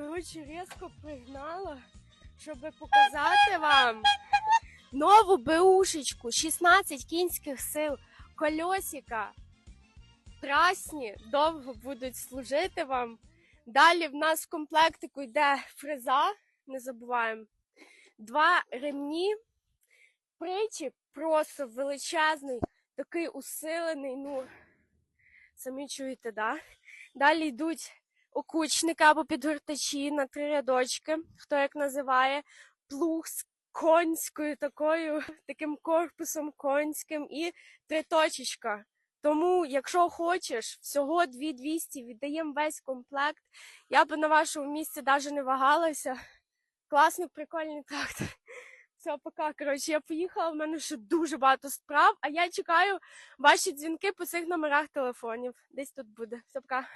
коротше, різко пригнала, щоб показати вам нову беушечку, 16 кінських сил, кольосика. Трасні довго будуть служити вам. Далі в нас в комплектику йде фреза, не забуваємо. Два ремні, причіп просто величезний, такий усилений, ну, самі чуєте, да? Далі йдуть окучники або підгортачі на три рядочки, хто як називає, плуг з конською такою, таким корпусом конським і триточечка. Тому, якщо хочеш, всього 2200 віддаємо весь комплект. Я би на вашому місці навіть не вагалася. Класний, прикольний трактор. Все, пока. Коротше, я поїхала, в мене ще дуже багато справ, а я чекаю ваші дзвінки по цих номерах телефонів. Десь тут буде. Все, пока.